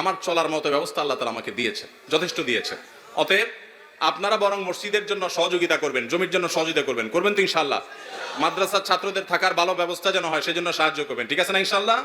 আমার চলার মতো ব্যবস্থা আল্লাহ তালা আমাকে দিয়েছে যথেষ্ট দিয়েছে অতএব আপনারা বরং মসজিদের জন্য সহযোগিতা করবেন, জমির জন্য সহযোগিতা করবেন করবেন তো ইনশাল্লাহ মাদ্রাসার ছাত্রদের থাকার ভালো ব্যবস্থা যেন হয়, সেজন্য সাহায্য করবেন, ঠিক আছে না ইনশাল্লাহ